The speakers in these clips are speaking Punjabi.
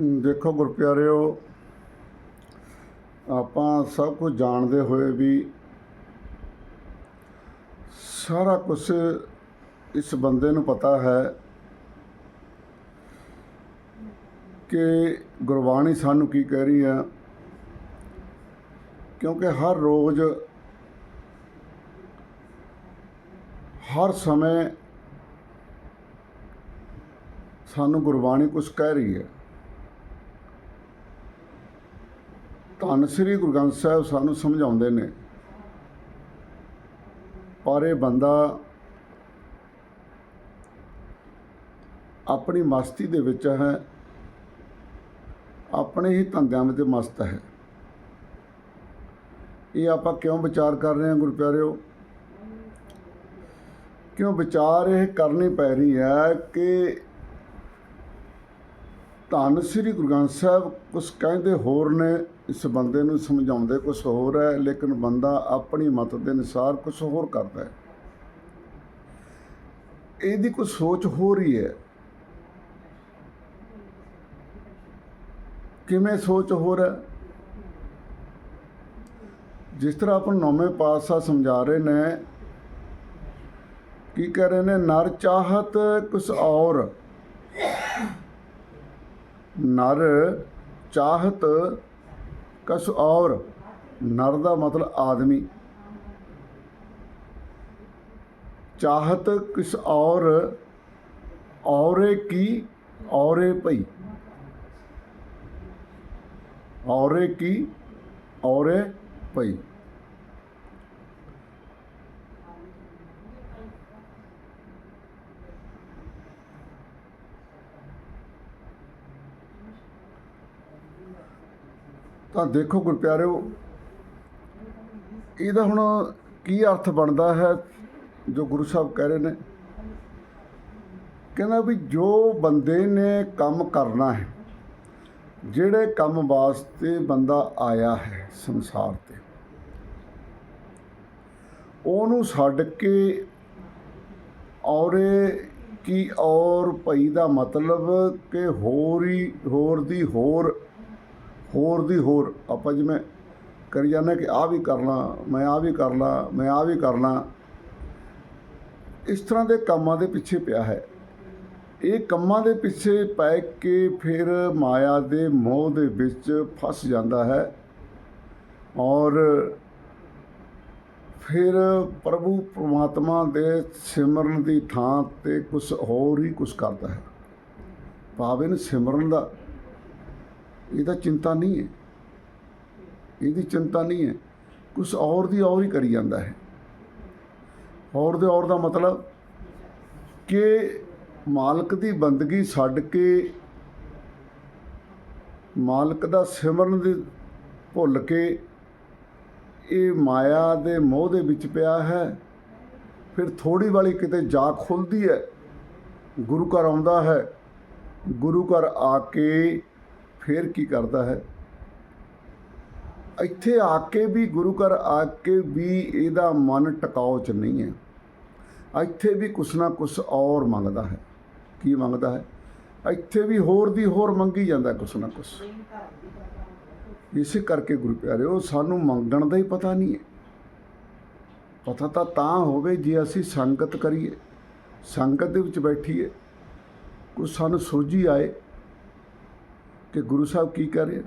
ਦੇਖੋ ਗੁਰਪਿਆਰਿਓ, ਆਪਾਂ ਸਭ ਕੁਝ ਜਾਣਦੇ ਹੋਏ ਵੀ ਸਾਰਾ ਕੁਝ ਇਸ ਬੰਦੇ ਨੂੰ ਪਤਾ ਹੈ ਕਿ ਗੁਰਬਾਣੀ ਸਾਨੂੰ ਕੀ ਕਹਿ ਰਹੀ ਹੈ। ਕਿਉਂਕਿ ਹਰ ਰੋਜ਼, ਹਰ ਸਮੇਂ ਸਾਨੂੰ ਗੁਰਬਾਣੀ ਕੁਝ ਕਹਿ ਰਹੀ ਹੈ। ਧੰਨ ਸ੍ਰੀ ਗੁਰੂ ਗ੍ਰੰਥ ਸਾਹਿਬ ਸਾਨੂੰ ਸਮਝਾਉਂਦੇ ਨੇ, ਪਰ ਇਹ ਬੰਦਾ ਆਪਣੀ ਮਸਤੀ ਦੇ ਵਿੱਚ ਹੈ, ਆਪਣੇ ਹੀ ਧੰਦਿਆਂ ਵਿੱਚ ਮਸਤ ਹੈ। ਇਹ ਆਪਾਂ ਕਿਉਂ ਵਿਚਾਰ ਕਰ ਰਹੇ ਹਾਂ ਗੁਰੂ ਪਿਆਰਿਓ? ਕਿਉਂ ਵਿਚਾਰ ਇਹ ਕਰਨੀ ਪੈ ਰਹੀ ਹੈ ਕਿ ਧੰਨ ਸ੍ਰੀ ਗੁਰੂ ਗ੍ਰੰਥ ਸਾਹਿਬ ਕੁਝ ਕਹਿੰਦੇ ਹੋਰ ਨੇ ਇਸ ਬੰਦੇ ਨੂੰ ਸਮਝਾਉਂਦੇ ਕੁਝ ਹੋਰ ਹੈ, ਲੇਕਿਨ ਬੰਦਾ ਆਪਣੀ ਮਤ ਦੇ ਅਨੁਸਾਰ ਕੁਝ ਹੋਰ ਕਰਦਾ ਹੈ। ਇਹਦੀ ਕੋਈ ਸੋਚ ਹੋ ਰਹੀ ਹੈ? ਕਿਵੇਂ ਸੋਚ ਹੋ ਰਿਹਾ ਜਿਸ ਤਰ੍ਹਾਂ ਆਪਾਂ ਨੌਵੇਂ ਪਾਤਸ਼ਾਹ ਸਮਝਾ ਰਹੇ ਨੇ, ਕੀ ਕਹਿ ਰਹੇ ਨੇ, ਨਰ ਚਾਹਤ ਕੁਛ ਔਰ। ਨਰ ਚਾਹਤ ਕਸ ਔਰ ਨਰ ਦਾ ਮਤਲਬ ਆਦਮੀ। ਚਾਹਤ ਕਿਸ ਔਰ, ਔਰੇ ਕੀ, ਔਰੇ ਭਈ। ਔਰੇ ਕੀ, ਔਰੇ ਭਈ। ਤਾਂ ਦੇਖੋ ਗੁਰਪਿਆਰਿਓ ਇਹਦਾ ਹੁਣ ਕੀ ਅਰਥ ਬਣਦਾ ਹੈ ਜੋ ਗੁਰੂ ਸਾਹਿਬ ਕਹਿ ਰਹੇ ਨੇ? ਕਹਿੰਦਾ ਵੀ ਜੋ ਬੰਦੇ ਨੇ ਕੰਮ ਕਰਨਾ ਹੈ, ਜਿਹੜੇ ਕੰਮ ਵਾਸਤੇ ਬੰਦਾ ਆਇਆ ਹੈ ਸੰਸਾਰ ਤੇ, ਉਹਨੂੰ ਛੱਡ ਕੇ ਔਰੇ ਕੀ ਔਰ ਭਈ ਦਾ ਮਤਲਬ ਕਿ ਹੋਰ ਹੀ, ਹੋਰ ਦੀ ਹੋਰ ਹੋਰ ਦੀ ਹੋਰ ਆਪਾਂ ਜਿਵੇਂ ਕਰੀ ਜਾਂਦੇ ਕਿ ਆ ਵੀ ਕਰਨਾ ਮੈਂ ਆ ਵੀ ਕਰਨਾ ਮੈਂ ਆ ਵੀ ਕਰਨਾ ਇਸ ਤਰ੍ਹਾਂ ਦੇ ਕੰਮਾਂ ਦੇ ਪਿੱਛੇ ਪਿਆ ਹੈ। ਇਹ ਕੰਮਾਂ ਦੇ ਪਿੱਛੇ ਪੈ ਕੇ ਫਿਰ ਮਾਇਆ ਦੇ ਮੋਹ ਦੇ ਵਿੱਚ ਫਸ ਜਾਂਦਾ ਹੈ ਔਰ ਫਿਰ ਪ੍ਰਭੂ ਪ੍ਰਮਾਤਮਾ ਦੇ ਸਿਮਰਨ ਦੀ ਥਾਂ ਤੇ ਕੁਝ ਹੋਰ ਹੀ ਕੁਝ ਕਰਦਾ ਹੈ। ਭਾਵੇਂ ਸਿਮਰਨ ਦਾ ਇਹਦਾ ਚਿੰਤਾ ਨਹੀਂ ਹੈ। ਇਹਦੀ ਚਿੰਤਾ ਨਹੀਂ ਹੈ। ਕੁਝ ਔਰ ਦੀ ਔਰ ਹੀ ਕਰੀ ਜਾਂਦਾ ਹੈ। ਔਰ ਦੇ ਔਰ ਦਾ ਮਤਲਬ ਕਿ ਮਾਲਕ ਦੀ ਬੰਦਗੀ ਛੱਡ ਕੇ ਮਾਲਕ ਦਾ ਸਿਮਰਨ ਦੀ ਭੁੱਲ ਕੇ ਇਹ ਮਾਇਆ ਦੇ ਮੋਹ ਦੇ ਵਿੱਚ ਪਿਆ ਹੈ। ਫਿਰ ਥੋੜੀ ਵਾਲੀ ਕਿਤੇ ਜਾ ਖੁੱਲਦੀ ਹੈ। ਗੁਰੂ ਘਰ ਆਉਂਦਾ ਹੈ। ਗੁਰੂ ਘਰ ਆ ਕੇ ਫਿਰ ਕੀ ਕਰਦਾ ਹੈ? ਇੱਥੇ ਆ ਕੇ ਵੀ ਗੁਰੂ ਘਰ ਆ ਕੇ ਵੀ ਇਹਦਾ ਮਨ ਟਿਕਾਓ ਚ ਨਹੀਂ ਹੈ। ਇੱਥੇ ਵੀ ਕੁਛ ਨਾ ਕੁਛ ਔਰ ਮੰਗਦਾ ਹੈ। ਕੀ ਮੰਗਦਾ ਹੈ? ਇੱਥੇ ਵੀ ਹੋਰ ਦੀ ਹੋਰ ਮੰਗੀ ਜਾਂਦਾ ਕੁਛ ਨਾ ਕੁਛ। ਇਸੇ ਕਰਕੇ ਗੁਰੂ ਪਿਆਰਿਓ ਸਾਨੂੰ ਮੰਗਣ ਦਾ ਹੀ ਪਤਾ ਨਹੀਂ ਹੈ। ਪਤਾ ਤਾਂ ਤਾਂ ਹੋਵੇ ਜੇ ਅਸੀਂ ਸੰਗਤ ਕਰੀਏ, ਸੰਗਤ ਦੇ ਵਿੱਚ ਬੈਠੀਏ ਕੁਝ ਸਾਨੂੰ ਸੋਝੀ ਆਏ ਕਿ ਗੁਰੂ ਸਾਹਿਬ ਕੀ ਕਹਿ ਰਿਹਾ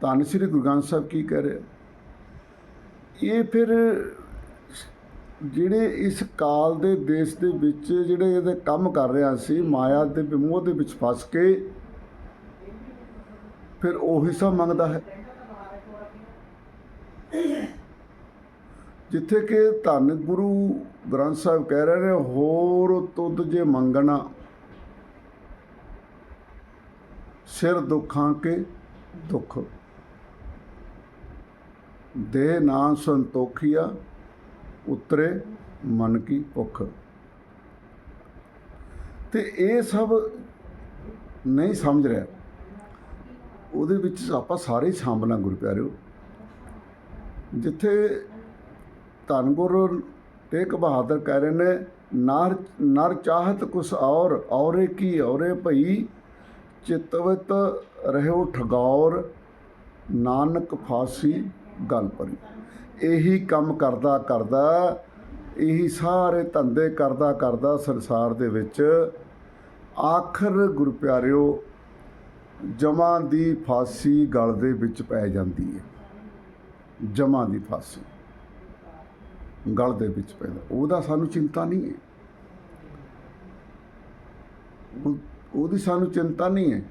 ਧੰਨ ਸ੍ਰੀ ਗੁਰੂ ਗ੍ਰੰਥ ਸਾਹਿਬ ਕੀ ਕਹਿ ਰਿਹਾ ਇਹ ਫਿਰ ਜਿਹੜੇ ਇਸ ਕਾਲ ਦੇ ਦੇਸ਼ ਦੇ ਵਿੱਚ ਜਿਹੜੇ ਇਹਦੇ ਕੰਮ ਕਰ ਰਿਹਾ ਸੀ, ਮਾਇਆ ਦੇ ਵਿਮੋਹ ਦੇ ਵਿੱਚ ਫਸ ਕੇ ਫਿਰ ਉਹ ਹਿੱਸਾ ਮੰਗਦਾ ਹੈ। ਜਿੱਥੇ ਕਿ ਧੰਨ ਗੁਰੂ ਗ੍ਰੰਥ ਸਾਹਿਬ ਕਹਿ ਰਹੇ ਨੇ, ਹੋਰ ਤੁਧ ਜੇ ਮੰਗਣਾ। ਸਿਰ ਦੁੱਖਾਂ ਕੇ ਦੁੱਖ। ਦੇ ਨਾ ਸੰਤੋਖੀਆ, ਉਤਰੇ ਮਨ ਕੀ ਭੁੱਖ। ਤੇ ਇਹ ਸਭ ਨਹੀਂ ਸਮਝ ਰਿਹਾ। ਉਹਦੇ ਵਿੱਚ ਆਪਾਂ ਸਾਰੇ ਸਾਂਭਣਾ ਸ਼ਾਮਲ ਹਾਂ ਗੁਰੂ ਪਿਆਰਿਓ। ਜਿੱਥੇ ਧੰਨ ਗੁਰੂ ਬਹਾਦਰ ਕਹਿ ਰਹੇ ਨੇ, ਨਰ ਨਰ ਚਾਹਤ ਕੁਛ ਔਰ, ਔਰੇ ਕੀ ਔਰੇ ਭਈ ਚਿਤਵਤ ਰਹਿਓ ਠਗੌਰ, ਨਾਨਕ ਫਾਸੀ ਗੱਲ ਪਰੀ। ਇਹੀ ਕੰਮ ਕਰਦਾ ਕਰਦਾ, ਇਹੀ ਸਾਰੇ ਧੰਦੇ ਕਰਦਾ ਕਰਦਾ ਸੰਸਾਰ ਦੇ ਵਿੱਚ ਆਖਰ ਗੁਰ ਪਿਆਰਿਓ, ਜਮਾਂ ਦੀ ਫਾਸੀ ਗਲ ਦੇ ਵਿੱਚ ਪੈ ਜਾਂਦੀ ਹੈ ਜਮਾਂ ਦੀ ਫਾਸੀ ਗਲ ਦੇ ਵਿੱਚ ਪੈਂਦਾ ਉਹਦਾ ਸਾਨੂੰ ਚਿੰਤਾ ਨਹੀਂ ਹੈ ਉਹਦੀ ਸਾਨੂੰ ਚਿੰਤਾ ਨਹੀਂ ਹੈ।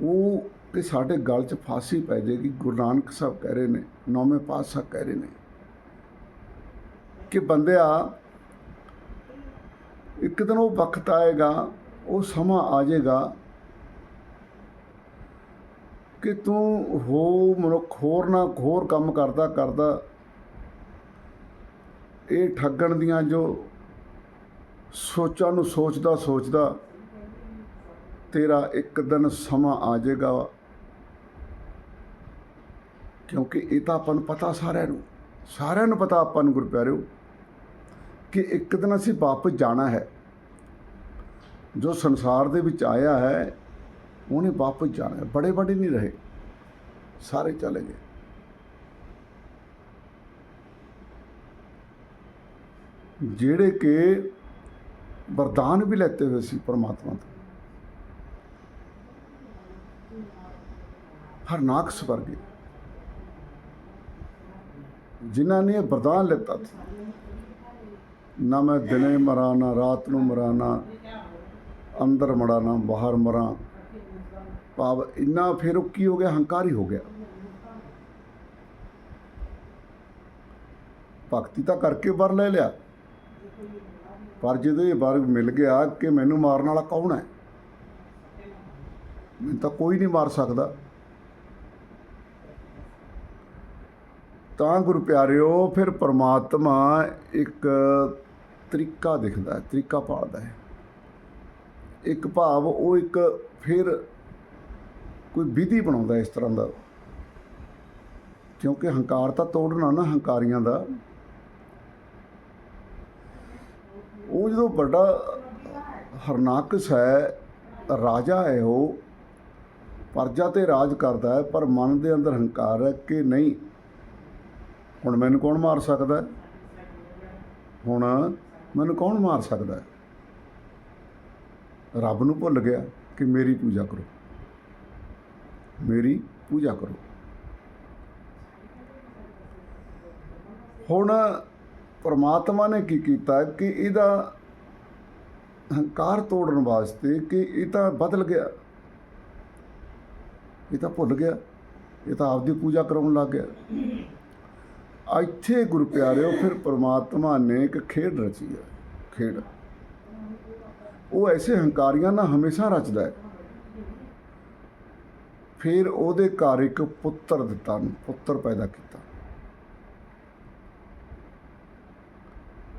ਉਹ ਕਿ ਸਾਡੇ ਗਲ 'ਚ ਫਾਸੀ ਪੈ ਜਾਏਗੀ। ਗੁਰੂ ਨਾਨਕ ਸਾਹਿਬ ਕਹਿ ਰਹੇ ਨੇ, ਨੌਵੇਂ ਪਾਤਸ਼ਾਹ ਕਹਿ ਰਹੇ ਨੇ ਕਿ ਬੰਦਿਆ ਇੱਕ ਦਿਨ ਉਹ ਵਕਤ ਆਏਗਾ, ਉਹ ਸਮਾਂ ਆ ਜਾਏਗਾ ਕਿ ਤੂੰ ਹੋ ਮਨੁੱਖ ਹੋਰ ਨਾ ਹੋਰ ਕੰਮ ਕਰਦਾ ਕਰਦਾ ਇਹ ਠੱਗਣ ਦੀਆਂ ਜੋ ਸੋਚਾਂ ਨੂੰ ਸੋਚਦਾ ਸੋਚਦਾ ਤੇਰਾ ਇੱਕ ਦਿਨ ਸਮਾਂ ਆ ਜਾਏਗਾ। ਕਿਉਂਕਿ ਇਹ ਤਾਂ ਆਪਾਂ ਨੂੰ ਪਤਾ ਸਾਰਿਆਂ ਨੂੰ ਸਾਰਿਆਂ ਨੂੰ ਪਤਾ ਆਪਾਂ ਨੂੰ ਗੁਰਪਿਆਰਿਓ ਕਿ ਇੱਕ ਦਿਨ ਅਸੀਂ ਵਾਪਸ ਜਾਣਾ ਹੈ। ਜੋ ਸੰਸਾਰ ਦੇ ਵਿੱਚ ਆਇਆ ਹੈ, ਉਹਨੇ ਵਾਪਸ ਜਾਣਾ ਹੈ। ਬੜੇ ਬੜੇ ਨਹੀਂ ਰਹੇ, ਸਾਰੇ ਚਲੇ ਗਏ। ਜਿਹੜੇ ਕਿ ਵਰਦਾਨ ਵੀ ਲੈਤੇ ਹੋਏ ਸੀ ਪਰਮਾਤਮਾ ਤੋਂ। ਹਰਨਾਕਸ ਵਰਗੇ ਜਿਨ੍ਹਾਂ ਨੇ ਵਰਦਾਨ ਲੈਤਾ ਸੀ, ਨਾ ਮੈਂ ਦਿਨੇ ਮਰਾਂ, ਨਾ ਰਾਤ ਨੂੰ ਮਰਾਂ, ਨਾ ਅੰਦਰ ਮਰਾਂ ਨਾ ਬਾਹਰ ਮਰਾਂ। ਭਾਵ ਇੰਨਾ ਫਿਰ ਉਹ ਕੀ ਹੋ ਗਿਆ? ਹੰਕਾਰੀ ਹੋ ਗਿਆ। ਭਗਤੀ ਤਾਂ ਕਰਕੇ ਵਰ ਲੈ ਲਿਆ। ਪਰ ਜਦੋਂ ਇਹ ਵਰਗ ਮਿਲ ਗਿਆ ਕਿ ਮੈਨੂੰ ਮਾਰਨ ਵਾਲਾ ਕੌਣ ਹੈ? ਮੈਨੂੰ ਤਾਂ ਕੋਈ ਨਹੀਂ ਮਾਰ ਸਕਦਾ। ਤਾਂ ਗੁਰੂ ਪਿਆਰਿਓ, ਫਿਰ ਪਰਮਾਤਮਾ ਇੱਕ ਤਰੀਕਾ ਦਿਖਦਾ ਹੈ, ਤਰੀਕਾ ਪਾਲਦਾ ਹੈ। ਇੱਕ ਭਾਵ, ਉਹ ਇੱਕ ਫਿਰ ਕੋਈ ਵਿਧੀ ਬਣਾਉਂਦਾ ਇਸ ਤਰ੍ਹਾਂ ਦਾ। ਕਿਉਂਕਿ ਹੰਕਾਰ ਤਾਂ ਤੋੜਨਾ ਨਾ ਹੰਕਾਰੀਆਂ ਦਾ। ਉਹ ਜਦੋਂ ਵੱਡਾ ਹਰਨਾਕਸ ਹੈ ਰਾਜਾ ਹੈ ਉਹ, ਪਰਜਾ ਤੇ ਰਾਜ ਕਰਦਾ ਹੈ, ਪਰ ਮਨ ਦੇ ਅੰਦਰ ਹੰਕਾਰ ਹੈ ਕਿ ਨਹੀਂ, ਹੁਣ ਮੈਨੂੰ ਕੌਣ ਮਾਰ ਸਕਦਾ ਹੁਣ ਮੈਨੂੰ ਕੌਣ ਮਾਰ ਸਕਦਾ ਰੱਬ ਨੂੰ ਭੁੱਲ ਗਿਆ ਕਿ ਮੇਰੀ ਪੂਜਾ ਕਰੋ। ਮੇਰੀ ਪੂਜਾ ਕਰੋ। ਹੁਣ ਪਰਮਾਤਮਾ ਨੇ ਕੀ ਕੀਤਾ ਕਿ ਇਹਦਾ ਹੰਕਾਰ ਤੋੜਨ ਵਾਸਤੇ ਕਿ ਇਹ ਤਾਂ ਬਦਲ ਗਿਆ। ਇਹ ਤਾਂ ਭੁੱਲ ਗਿਆ। ਇਹ ਤਾਂ ਆਪਦੀ ਪੂਜਾ ਕਰਾਉਣ ਲੱਗ ਗਿਆ। ਇੱਥੇ ਗੁਰੂ ਪਿਆਰਿਓ, ਫਿਰ ਪ੍ਰਮਾਤਮਾ ਨੇ ਇੱਕ ਖੇਡ ਰਚੀ ਹੈ। ਖੇਡ। ਉਹ ਐਸੇ ਹੰਕਾਰੀਆਂ ਨਾਲ ਹਮੇਸ਼ਾ ਰਚਦਾ ਹੈ। ਫਿਰ ਉਹਦੇ ਘਰ ਇੱਕ ਪੁੱਤਰ ਦਿੱਤਾ ਨੂੰ ਪੁੱਤਰ ਪੈਦਾ ਕੀਤਾ।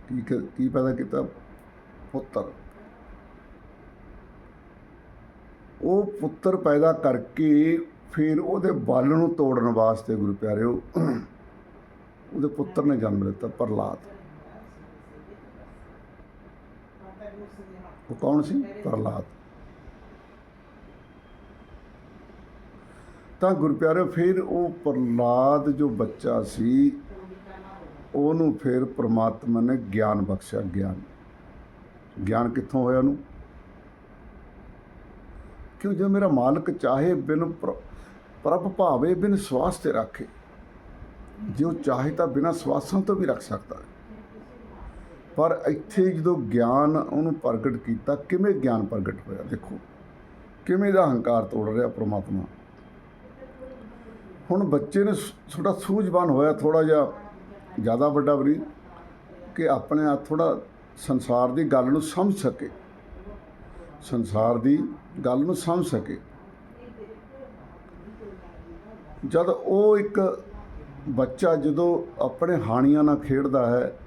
ਕੀ ਕੀ ਪੈਦਾ ਕੀਤਾ? ਪੁੱਤਰ। ਉਹ ਪੁੱਤਰ ਪੈਦਾ ਕਰਕੇ ਫਿਰ ਉਹਦੇ ਬਲ ਨੂੰ ਤੋੜਨ ਵਾਸਤੇ ਗੁਰੂ ਪਿਆਰਿਓ ਉਹਦੇ ਪੁੱਤਰ ਨੇ ਜਨਮ ਲਿੱਤਾ ਪ੍ਰਲਾਦ ਉਹ ਕੌਣ ਸੀ? ਪ੍ਰਲਾਦ ਤਾਂ ਗੁਰੂ ਪਿਆਰਿਓ ਫਿਰ ਉਹ ਪ੍ਰਲਾਦ ਜੋ ਬੱਚਾ ਸੀ ਉਹਨੂੰ ਫਿਰ ਪ੍ਰਮਾਤਮਾ ਨੇ ਗਿਆਨ ਬਖਸ਼ਿਆ, ਗਿਆਨ। ਗਿਆਨ ਕਿੱਥੋਂ ਹੋਇਆ ਉਹਨੂੰ? ਕਿਉਂ ਜੋ ਮੇਰਾ ਮਾਲਕ ਚਾਹੇ ਬਿਨ ਪ੍ਰ- ਪ੍ਰਭ ਭਾਵੇ ਬਿਨ ਸਵਾਸ ਤੇ ਰੱਖੇ, ਜੇ ਉਹ ਚਾਹੇ ਤਾਂ ਬਿਨਾਂ ਸਵਾਸਾਂ ਤੋਂ ਵੀ ਰੱਖ ਸਕਦਾ ਹੈ। ਪਰ ਇੱਥੇ ਜਦੋਂ ਗਿਆਨ ਉਹਨੂੰ ਪ੍ਰਗਟ ਕੀਤਾ, ਕਿਵੇਂ ਗਿਆਨ ਪ੍ਰਗਟ ਹੋਇਆ ਦੇਖੋ। ਕਿਵੇਂ ਦਾ ਹੰਕਾਰ ਤੋੜ ਰਿਹਾ ਪ੍ਰਮਾਤਮਾ। ਹੁਣ ਬੱਚੇ ਨੇ ਥੋੜਾ ਸੂਝਵਾਨ ਹੋਇਆ ਥੋੜਾ ਜਿਹਾ ਜ਼ਿਆਦਾ ਵੱਡਾ ਵੀ ਕਿ ਆਪਣੇ ਆਪ ਥੋੜਾ ਸੰਸਾਰ ਦੀ ਗੱਲ ਨੂੰ ਸਮਝ ਸਕੇ। ਸੰਸਾਰ ਦੀ ਗੱਲ ਨੂੰ ਸਮਝ ਸਕੇ। ਜਦ ਉਹ ਇੱਕ ਬੱਚਾ ਜਦੋਂ ਆਪਣੇ ਹਾਣੀਆਂ ਨਾਲ ਖੇਡਦਾ ਹੈ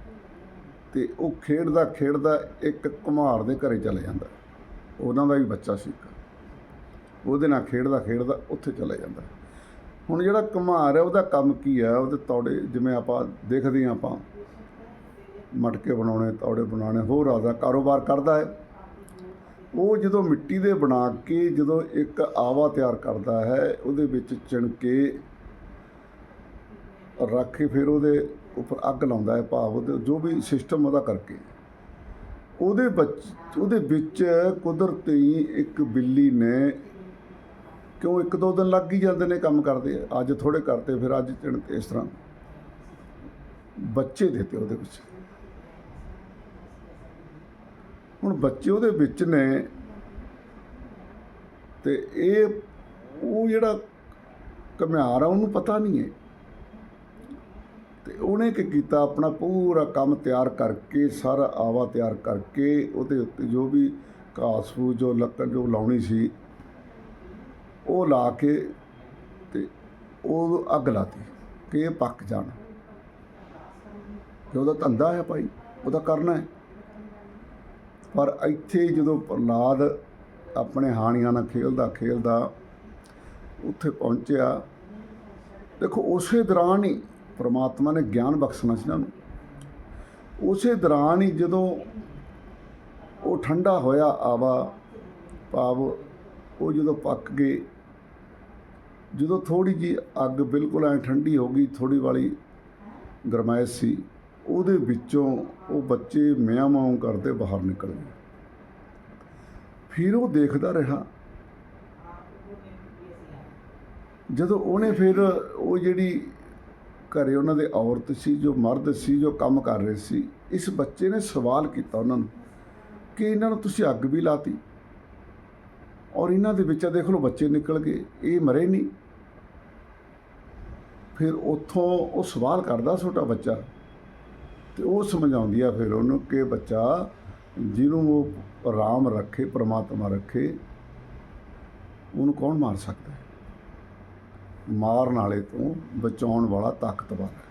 ਤੇ ਉਹ ਖੇਡਦਾ ਖੇਡਦਾ ਇੱਕ ਕੁਮਾਰ ਦੇ ਘਰੇ ਚਲੇ ਜਾਂਦਾ। ਉਹਨਾਂ ਦਾ ਵੀ ਬੱਚਾ ਸੀ ਇੱਕ। ਉਹਦੇ ਨਾਲ ਖੇਡਦਾ ਖੇਡਦਾ ਉੱਥੇ ਚਲੇ ਜਾਂਦਾ। ਹੁਣ ਜਿਹੜਾ ਕੁਮਾਰ ਹੈ, ਉਹਦਾ ਕੰਮ ਕੀ ਹੈ? ਉਹਦੇ ਤੌੜੇ ਜਿਵੇਂ ਆਪਾਂ ਦੇਖਦੇ ਹਾਂ, ਆਪਾਂ ਮਟਕੇ ਬਣਾਉਣੇ, ਤੌੜੇ ਬਣਾਉਣੇ, ਹੋਰ ਆਦਾ ਕਾਰੋਬਾਰ ਕਰਦਾ ਹੈ। ਉਹ ਜਦੋਂ ਮਿੱਟੀ ਦੇ ਬਣਾ ਕੇ, ਜਦੋਂ ਇੱਕ ਆਵਾ ਤਿਆਰ ਕਰਦਾ ਹੈ, ਉਹਦੇ ਵਿੱਚ ਚਿਣ ਕੇ ਰੱਖ ਕੇ ਫਿਰ ਉਹਦੇ ਉੱਪਰ ਅੱਗ ਲਾਉਂਦਾ ਹੈ ਭਾਵ ਉਹਦੇ, ਜੋ ਵੀ ਸਿਸਟਮ ਉਹਦਾ ਕਰਕੇ। ਉਹਦੇ ਵਿੱਚ ਉਹਦੇ ਵਿੱਚ ਕੁਦਰਤੀ ਇੱਕ ਬਿੱਲੀ ਨੇ ਕਿਉਂ ਇੱਕ ਦੋ ਦਿਨ ਲੱਗ ਹੀ ਜਾਂਦੇ ਨੇ ਕੰਮ ਕਰਦੇ, ਅੱਜ ਥੋੜੇ ਕਰਤੇ ਫਿਰ ਅੱਜ ਚਿਣ ਇਸ ਤਰ੍ਹਾਂ। ਬੱਚੇ ਦਿੱਤੇ ਉਹਦੇ ਵਿੱਚ। ਹੁਣ ਬੱਚੇ ਉਹਦੇ ਵਿੱਚ ਨੇ ਤੇ ਇਹ, ਉਹ ਜਿਹੜਾ ਘਮਿਆਰ ਆ, ਉਹਨੂੰ ਪਤਾ ਨਹੀਂ ਹੈ। ਤੇ ਉਹਨੇ ਕੀ ਕੀਤਾ, ਆਪਣਾ ਪੂਰਾ ਕੰਮ ਤਿਆਰ ਕਰਕੇ, ਸਾਰਾ ਆਵਾ ਤਿਆਰ ਕਰਕੇ, ਉਹਦੇ ਉੱਤੇ ਜੋ ਵੀ ਘਾਸ ਫੂਸ ਜੋ ਲੱਕੜ, ਜੋ ਲਾਉਣੀ ਸੀ ਉਹ ਲਾ ਕੇ ਤੇ ਉਹ ਅੱਗ ਲਾਤੀ ਕਿ ਇਹ ਪੱਕ ਜਾਣ। ਕਿ ਉਹਦਾ ਧੰਦਾ ਹੈ ਭਾਈ, ਉਹਦਾ ਕਰਨਾ ਹੈ। ਪਰ ਇੱਥੇ ਜਦੋਂ ਪ੍ਰਹਲਾਦ ਆਪਣੇ ਹਾਣੀਆਂ ਨਾਲ ਖੇਲਦਾ ਖੇਲਦਾ ਉੱਥੇ ਪਹੁੰਚਿਆ, ਦੇਖੋ ਉਸੇ ਦੌਰਾਨ ਹੀ ਪ੍ਰਮਾਤਮਾ ਨੇ ਗਿਆਨ ਬਖਸ਼ਣਾ ਸੀ ਇਹਨਾਂ ਨੂੰ ਉਸੇ ਦੌਰਾਨ ਹੀ ਜਦੋਂ ਉਹ ਠੰਡਾ ਹੋਇਆ ਆਵਾ, ਭਾਵ ਉਹ ਜਦੋਂ ਪੱਕ ਗਏ ਜਦੋਂ ਥੋੜੀ ਜੀ ਅੱਗ ਬਿਲਕੁਲ ਐ ਠੰਡੀ ਹੋ ਗਈ ਥੋੜੀ ਵਾਲੀ ਗਰਮਾਇਸ਼ ਸੀ, ਉਹਦੇ ਵਿੱਚੋਂ ਉਹ ਬੱਚੇ ਮਿਆਂ ਮਾਂ ਕਰਦੇ ਬਾਹਰ ਨਿਕਲ ਗਏ। ਫਿਰ ਉਹ ਦੇਖਦਾ ਰਿਹਾ। ਜਦੋਂ ਉਹਨੇ ਫਿਰ ਉਹ ਜਿਹੜੀ ਘਰੇ ਉਹਨਾਂ ਦੇ ਔਰਤ ਸੀ, ਜੋ ਮਰਦ ਸੀ, ਜੋ ਕੰਮ ਕਰ ਰਹੇ ਸੀ, ਇਸ ਬੱਚੇ ਨੇ ਸਵਾਲ ਕੀਤਾ ਉਹਨਾਂ ਨੂੰ ਕਿ ਇਹਨਾਂ ਨੂੰ ਤੁਸੀਂ ਅੱਗ ਵੀ ਲਾਤੀ। ਔਰ ਇਹਨਾਂ ਦੇ ਵਿੱਚ ਦੇਖ ਲਓ ਬੱਚੇ ਨਿਕਲ ਗਏ ਇਹ ਮਰੇ ਨਹੀਂ। ਫਿਰ ਉੱਥੋਂ ਉਹ ਸਵਾਲ ਕਰਦਾ ਛੋਟਾ ਬੱਚਾ ਤੇ ਉਹ ਸਮਝਾਉਂਦੀ ਆ ਫਿਰ ਉਹਨੂੰ ਕਿ ਬੱਚਾ ਜਿਹਨੂੰ ਉਹ ਰਾਮ ਰੱਖੇ, ਪ੍ਰਮਾਤਮਾ ਰੱਖੇ, ਉਹਨੂੰ ਕੌਣ ਮਾਰ ਸਕਦਾ ਹੈ? ਮਾਰਨ ਵਾਲੇ ਤੋਂ ਬਚਾਉਣ ਵਾਲਾ ਤਾਕਤਵਰ ਹੈ।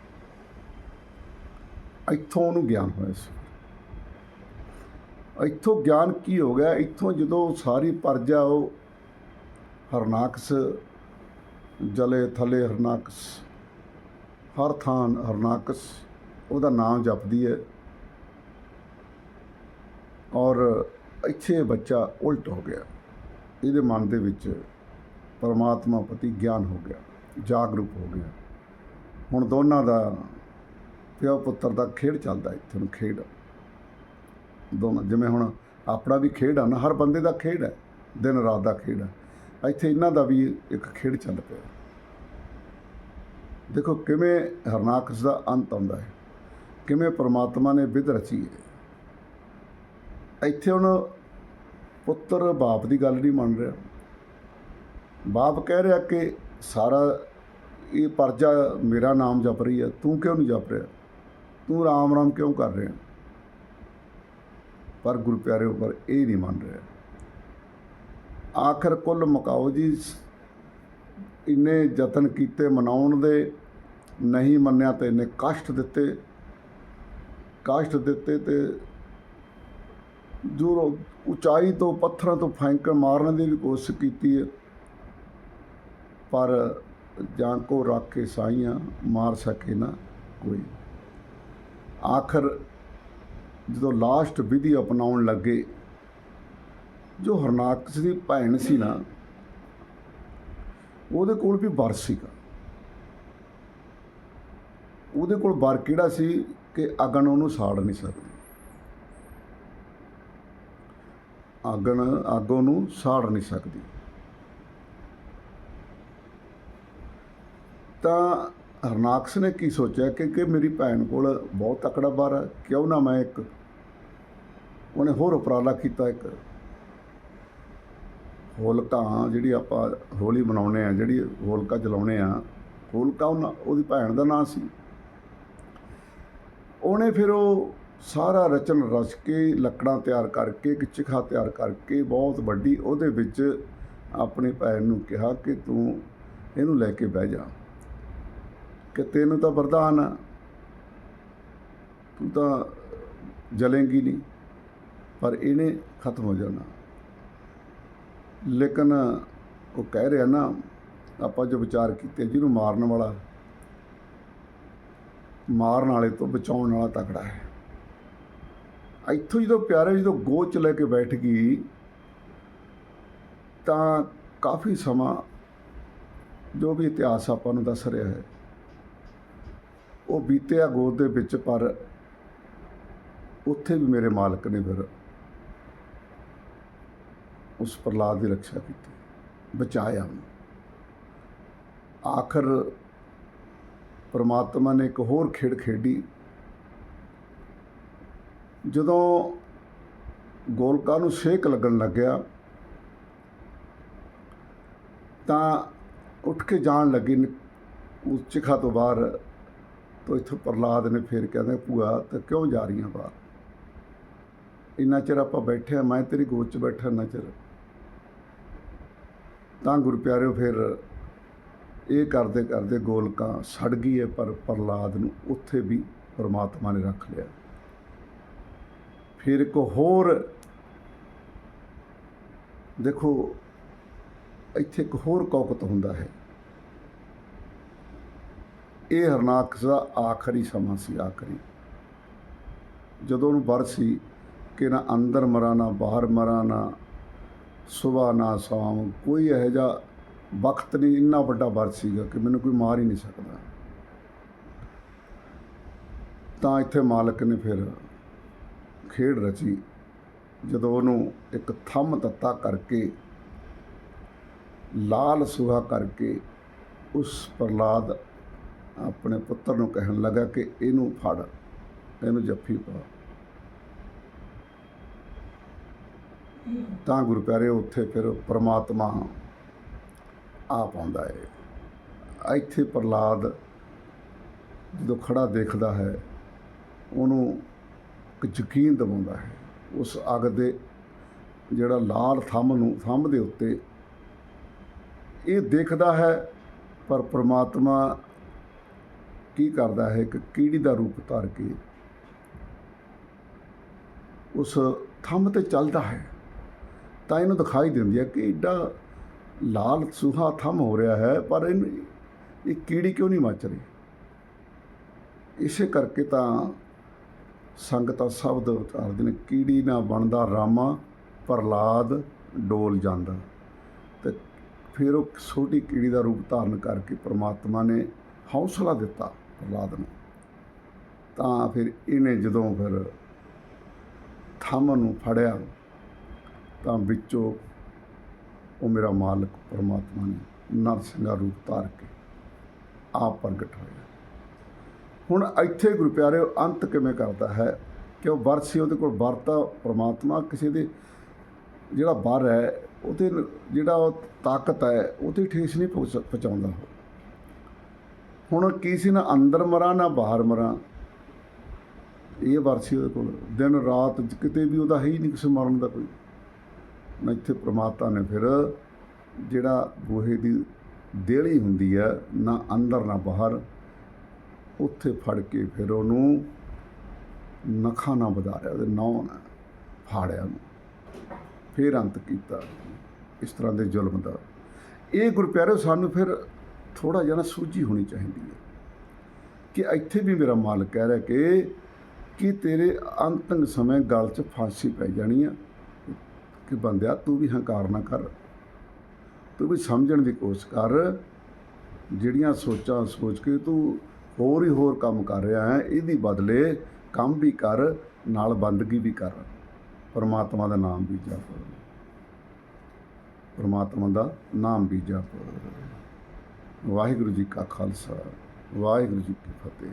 ਇੱਥੋਂ ਉਹਨੂੰ ਗਿਆਨ ਹੋਇਆ ਸੀ। ਇੱਥੋਂ ਗਿਆਨ ਕੀ ਹੋ ਗਿਆ? ਇੱਥੋਂ ਜਦੋਂ ਸਾਰੀ ਪਰਜਾ ਉਹ ਹਰਨਾਕਸ ਜਲੇ ਥਲੇ ਹਰਨਾਕਸ, ਹਰ ਥਾਂ ਹਰਨਾਕਸ, ਉਹਦਾ ਨਾਮ ਜਪਦੀ ਹੈ। ਔਰ ਇੱਥੇ ਬੱਚਾ ਉਲਟ ਹੋ ਗਿਆ। ਇਹਦੇ ਮਨ ਦੇ ਵਿੱਚ ਪਰਮਾਤਮਾ ਪ੍ਰਤੀ ਗਿਆਨ ਹੋ ਗਿਆ, ਜਾਗਰੂਕ ਹੋ ਗਿਆ। ਹੁਣ ਦੋਨਾਂ ਦਾ ਪਿਓ ਪੁੱਤਰ ਦਾ ਖੇਡ ਚੱਲਦਾ ਇੱਥੇ ਨੂੰ ਖੇਡ ਦੋਨਾਂ, ਜਿਵੇਂ ਹੁਣ ਆਪਣਾ ਵੀ ਖੇਡ ਆ ਨਾ, ਹਰ ਬੰਦੇ ਦਾ ਖੇਡ ਹੈ, ਦਿਨ ਰਾਤ ਦਾ ਖੇਡ ਹੈ। ਇੱਥੇ ਇਹਨਾਂ ਦਾ ਵੀ ਇੱਕ ਖੇਡ ਚੱਲ ਪਿਆ। ਦੇਖੋ ਕਿਵੇਂ ਹਰਨਾਕਸ ਦਾ ਅੰਤ ਆਉਂਦਾ ਹੈ, ਕਿਵੇਂ ਪ੍ਰਮਾਤਮਾ ਨੇ ਵਿਧ ਰਚੀ ਹੈ। ਇੱਥੇ ਹੁਣ ਪੁੱਤਰ ਬਾਪ ਦੀ ਗੱਲ ਨਹੀਂ ਮੰਨ ਰਿਹਾ। ਬਾਪ ਕਹਿ ਰਿਹਾ ਕਿ ਸਾਰਾ ਇਹ ਪਰਜਾ ਮੇਰਾ ਨਾਮ ਜਪ ਰਹੀ ਹੈ, ਤੂੰ ਕਿਉਂ ਨਹੀਂ ਜਪ ਰਿਹਾ? ਤੂੰ ਰਾਮ ਰਾਮ ਕਿਉਂ ਕਰ ਰਿਹਾ? ਪਰ ਗੁਰੂ ਪਿਆਰੇ ਉੱਪਰ ਇਹ ਨਹੀਂ ਮੰਨ ਰਿਹਾ। ਆਖਰ ਕੁੱਲ ਮਕਾਓ ਜੀ ਇੰਨੇ ਯਤਨ ਕੀਤੇ ਮਨਾਉਣ ਦੇ, ਨਹੀਂ ਮੰਨਿਆ ਤੇ ਇੰਨੇ ਕਸ਼ਟ ਦਿੱਤੇ। ਕਸ਼ਟ ਦਿੱਤੇ ਤੇ ਜੋ ਉਚਾਈ ਤੋਂ ਪੱਥਰਾਂ ਤੋਂ ਫੈਂਕਣ ਮਾਰਨ ਦੀ ਵੀ ਕੋਸ਼ਿਸ਼ ਕੀਤੀ ਹੈ। ਪਰ ਜਾਂ ਕੋ ਰੱਖ ਕੇ ਸਾਈਆਂ ਮਾਰ ਸਕੇ ਨਾ ਕੋਈ। ਆਖਰ ਜਦੋਂ ਲਾਸਟ ਵਿਧੀ ਅਪਣਾਉਣ ਲੱਗੇ, ਜੋ ਹਰਨਾਕਸ ਦੀ ਭੈਣ ਸੀ ਨਾ, ਉਹਦੇ ਕੋਲ ਵੀ ਵਰ ਸੀਗਾ। ਉਹਦੇ ਕੋਲ ਵਰ ਕਿਹੜਾ ਸੀ ਕਿ ਅਗਨ ਉਹਨੂੰ ਸਾੜ ਨਹੀਂ ਸਕਦੀ? ਅਗਨ, ਅੱਗੋਂ ਨੂੰ ਸਾੜ ਨਹੀਂ ਸਕਦੀ। ਤਾਂ ਹਰਨਾਕਸ ਨੇ ਕੀ ਸੋਚਿਆ ਕਿ ਕਿ ਮੇਰੀ ਭੈਣ ਕੋਲ ਬਹੁਤ ਤਕੜਾ ਬਾਰ ਹੈ, ਕਿਉਂ ਨਾ ਮੈਂ ਇੱਕ ਉਹਨੇ ਹੋਰ ਉਪਰਾਲਾ ਕੀਤਾ ਇੱਕ। ਹੋਲਕਾ ਜਿਹੜੀ ਆਪਾਂ ਹੋਲੀ ਮਨਾਉਨੇ ਆ ਜਿਹੜੀ ਹੋਲਕਾ ਜਲਾਉਨੇ ਆ ਹੋਲਕਾ ਉਹਨਾਂ, ਉਹਦੀ ਭੈਣ ਦਾ ਨਾਂ ਸੀ। ਉਹਨੇ ਫਿਰ ਉਹ ਸਾਰਾ ਰਚਨ ਰਚ ਕੇ, ਲੱਕੜਾਂ ਤਿਆਰ ਕਰਕੇ, ਇੱਕ ਚਿਖਾ ਤਿਆਰ ਕਰਕੇ, ਬਹੁਤ ਵੱਡੀ, ਉਹਦੇ ਵਿੱਚ ਆਪਣੀ ਭੈਣ ਨੂੰ ਕਿਹਾ ਕਿ ਤੂੰ ਇਹਨੂੰ ਲੈ ਕੇ ਬਹਿ ਜਾ। ਕਿ ਤੈਨੂੰ ਤਾਂ ਵਰਦਾਨ ਆ। ਤੂੰ ਤਾਂ ਜਲੇਂਗੀ ਨਹੀਂ ਪਰ ਇਹਨੇ ਖਤਮ ਹੋ ਜਾਣਾ। ਲੇਕਿਨ ਉਹ ਕਹਿ ਰਿਹਾ ਨਾ, ਆਪਾਂ ਜੋ ਵਿਚਾਰ ਕੀਤੇ ਜਿਹਨੂੰ ਮਾਰਨ ਵਾਲਾ, ਮਾਰਨ ਵਾਲੇ ਤੋਂ ਬਚਾਉਣ ਵਾਲਾ ਤਕੜਾ ਹੈ। ਇੱਥੋਂ ਜਦੋਂ ਪਿਆਰੇ ਜਦੋਂ ਗੋਚ ਲੈ ਕੇ ਬੈਠ ਗਈ, ਤਾਂ ਕਾਫੀ ਸਮਾਂ ਜੋ ਵੀ ਇਤਿਹਾਸ ਆਪਾਂ ਨੂੰ ਦੱਸ ਰਿਹਾ ਹੈ, ਉਹ ਬੀਤਿਆ ਗੋਦ ਦੇ ਵਿੱਚ, ਪਰ ਉੱਥੇ ਵੀ ਮੇਰੇ ਮਾਲਕ ਨੇ ਫਿਰ ਉਸ ਪ੍ਰਲਾਦ ਦੀ ਰੱਖਿਆ ਕੀਤੀ, ਬਚਾਇਆ ਉਹਨੂੰ। ਆਖਰ ਪਰਮਾਤਮਾ ਨੇ ਇੱਕ ਹੋਰ ਖੇਡ ਖੇਡੀ। ਜਦੋਂ ਗੋਲਕਾ ਨੂੰ ਛੇਕ ਲੱਗਣ ਲੱਗਿਆ, ਤਾਂ ਉੱਠ ਕੇ ਜਾਣ ਲੱਗੀ ਨ- ਉਸ ਚਿਖਾ ਤੋਂ ਬਾਹਰ, ਤਾਂ ਇੱਥੋਂ ਪ੍ਰਲਾਦ ਨੇ ਫਿਰ ਕਹਿੰਦਾ ਭੂਆ, ਤਾਂ ਕਿਉਂ ਜਾ ਰਹੀਆਂ ਬਾਹਰ? ਇੰਨਾ ਚਿਰ ਆਪਾਂ ਬੈਠੇ ਆ ਮੈਂ ਤੇਰੀ ਗੋਦ 'ਚ ਬੈਠਾ ਇੰਨਾ ਚਿਰ। ਤਾਂ ਗੁਰੂ ਪਿਆਰਿਓ ਫਿਰ ਇਹ ਕਰਦੇ ਕਰਦੇ ਗੋਲਕਾਂ ਸੜ ਗਈ ਹੈ, ਪਰ ਪ੍ਰਲਾਦ ਨੂੰ ਉੱਥੇ ਵੀ ਪਰਮਾਤਮਾ ਨੇ ਰੱਖ ਲਿਆ। ਫਿਰ ਇੱਕ ਹੋਰ ਦੇਖੋ, ਇੱਥੇ ਇੱਕ ਹੋਰ ਕੌਕਤ ਹੁੰਦਾ ਹੈ। ਇਹ ਹਰਨਾਕਸ਼ ਦਾ ਆਖਰੀ ਸਮਾਂ ਸੀ ਆਖਰੀ। ਜਦੋਂ ਉਹਨੂੰ ਵਰ ਸੀ ਕਿ ਨਾ ਅੰਦਰ ਮਰਾਂ ਨਾ ਬਾਹਰ ਮਰਾਂ ਨਾ ਸੁਬਹ ਨਾ ਸ਼ਾਮ ਕੋਈ ਇਹੋ ਜਿਹਾ ਵਕਤ ਨਹੀਂ, ਇੰਨਾ ਵੱਡਾ ਵਰ ਸੀਗਾ ਕਿ ਮੈਨੂੰ ਕੋਈ ਮਾਰ ਹੀ ਨਹੀਂ ਸਕਦਾ। ਤਾਂ ਇੱਥੇ ਮਾਲਕ ਨੇ ਫਿਰ ਖੇਡ ਰਚੀ। ਜਦੋਂ ਉਹਨੂੰ ਇੱਕ ਥੰਮ ਤੱਤਾ ਕਰਕੇ, ਲਾਲ ਸੁਹਾ ਕਰਕੇ, ਉਸ ਪ੍ਰਲਾਦ ਆਪਣੇ ਪੁੱਤਰ ਨੂੰ ਕਹਿਣ ਲੱਗਾ ਕਿ ਇਹਨੂੰ ਫੜ, ਇਹਨੂੰ ਜੱਫੀ ਪਾ। ਤਾਂ ਗੁਰੂ ਪਿਆਰੇ, ਉੱਥੇ ਫਿਰ ਪ੍ਰਮਾਤਮਾ ਆ ਪਾਉਂਦਾ ਹੈ ਇੱਥੇ ਪ੍ਰਲਾਦ ਜਦੋਂ ਖੜਾ ਦੇਖਦਾ ਹੈ, ਉਹਨੂੰ ਇੱਕ ਯਕੀਨ ਦਿਵਾਉਂਦਾ ਹੈ, ਉਸ ਅੱਗ ਦੇ ਜਿਹੜਾ ਲਾਲ ਥੰਮ ਨੂੰ, ਥੰਮ ਦੇ ਉੱਤੇ ਇਹ ਦੇਖਦਾ ਹੈ, ਪਰ ਪ੍ਰਮਾਤਮਾ ਕੀ ਕਰਦਾ ਹੈ, ਇੱਕ ਕੀੜੀ ਦਾ ਰੂਪ ਧਾਰ ਕੇ ਉਸ ਥੰਮ ਤੇ ਚੱਲਦਾ ਹੈ। ਤਾਂ ਇਹਨੂੰ ਦਿਖਾਈ ਦਿੰਦੀ ਹੈ ਕਿ ਏਡਾ ਲਾਲ, ਸੁਹਾ, ਥੰਮ ਹੋ ਰਿਹਾ ਹੈ, ਪਰ ਇਹਨੂੰ ਇਹ ਕੀੜੀ ਕਿਉਂ ਨਹੀਂ ਮੱਚ ਰਹੀ? ਇਸੇ ਕਰਕੇ ਤਾਂ ਸੰਗਤਾਂ ਸ਼ਬਦ ਉਤਾਰਦੇ ਨੇ ਕੀੜੀ ਨਾ ਬਣਦਾ ਰਾਮਾ ਪ੍ਰਲਾਦ ਡੋਲ ਜਾਂਦਾ। ਤੇ ਫਿਰ ਉਹ ਛੋਟੀ ਕੀੜੀ ਦਾ ਰੂਪ ਧਾਰਨ ਕਰਕੇ ਪ੍ਰਮਾਤਮਾ ਨੇ ਹੌਸਲਾ ਦਿੱਤਾ ਪ੍ਰਲਾਦ ਨੂੰ। ਤਾਂ ਫਿਰ ਇਹਨੇ ਜਦੋਂ ਫਿਰ ਥੰਮ ਨੂੰ ਫੜਿਆ ਤਾਂ ਵਿੱਚੋਂ ਉਹ ਮੇਰਾ ਮਾਲਕ ਪਰਮਾਤਮਾ ਨੇ ਨਰਸਿੰਘਾ ਰੂਪ ਧਾਰ ਕੇ ਆਪ ਪ੍ਰਗਟ ਹੋਇਆ। ਹੁਣ ਇੱਥੇ ਗੁਰੂ ਪਿਆਰਿਓ ਅੰਤ ਕਿਵੇਂ ਕਰਦਾ ਹੈ ਕਿ ਉਹ ਵਰ ਸੀ, ਉਹਦੇ ਕੋਲ ਵਰਤਾ ਪਰਮਾਤਮਾ ਕਿਸੇ ਦੇ ਜਿਹੜਾ ਵਰ ਹੈ, ਉਹਦੇ ਜਿਹੜਾ ਉਹ ਤਾਕਤ ਹੈ, ਉਹਦੇ ਠੇਸ ਨਹੀਂ ਪਹੁੰਚ- ਪਹੁੰਚਾਉਂਦਾ। ਹੁਣ ਕੀ ਸੀ, ਨਾ ਅੰਦਰ ਮਰਾਂ, ਨਾ ਬਾਹਰ ਮਰਾਂ। ਇਹ ਵਰ ਸੀ ਉਹਦੇ ਕੋਲ। ਦਿਨ ਰਾਤ ਕਿਤੇ ਵੀ ਉਹਦਾ ਹੈ ਹੀ ਨਹੀਂ, ਕਿਸੇ ਮਰਨ ਦਾ ਕੋਈ। ਨਾ ਇੱਥੇ ਪ੍ਰਮਾਤਮਾ ਨੇ ਫਿਰ ਜਿਹੜਾ ਗੋਹੇ ਦੀ ਦੇਲੀ ਹੁੰਦੀ ਹੈ, ਨਾ ਅੰਦਰ ਨਾ ਬਾਹਰ, ਉੱਥੇ ਫੜ ਕੇ ਫਿਰ ਉਹਨੂੰ ਨਖਾਂ ਨਾ ਵਧਾਰਿਆ ਉਹਦੇ ਨੌਂ ਨਾਲ ਫਾੜਿਆ ਉਹਨੂੰ। ਫਿਰ ਅੰਤ ਕੀਤਾ ਇਸ ਤਰ੍ਹਾਂ ਦੇ ਜ਼ੁਲਮ ਦਾ। ਇਹ ਗੁਰਪਿਆਰੇ ਸਾਨੂੰ ਫਿਰ ਥੋੜਾ ਜਿਹਾ ਨਾ ਸੂਝੀ ਹੋਣੀ ਚਾਹੀਦੀ ਹੈ ਕਿ ਇੱਥੇ ਵੀ ਮੇਰਾ ਮਾਲਕ ਕਹਿ ਰਿਹਾ ਕਿ ਕਿ ਤੇਰੇ ਅੰਤਿਮ ਸਮੇਂ ਗਲ 'ਚ ਫਾਂਸੀ ਪੈ ਜਾਣੀ ਆ। ਕਿ ਬੰਦਿਆ ਤੂੰ ਵੀ ਹੰਕਾਰ ਨਾ ਕਰ। ਤੂੰ ਵੀ ਸਮਝਣ ਦੀ ਕੋਸ਼ਿਸ਼ ਕਰ। ਜਿਹੜੀਆਂ ਸੋਚਾਂ ਸੋਚ ਕੇ ਤੂੰ ਹੋਰ ਹੀ ਹੋਰ ਕੰਮ ਕਰ ਰਿਹਾ ਹੈ, ਇਹਦੀ ਬਦਲੇ ਕੰਮ ਵੀ ਕਰ, ਨਾਲ ਬੰਦਗੀ ਵੀ ਕਰ। ਪਰਮਾਤਮਾ ਦਾ ਨਾਮ ਵੀ ਜਪ। ਪਰਮਾਤਮਾ ਦਾ ਨਾਮ ਵੀ ਜਪ। ਵਾਹਿਗੁਰੂ ਜੀ ਕਾ ਖਾਲਸਾ, ਵਾਹਿਗੁਰੂ ਜੀ ਕੀ ਫਤਿਹ।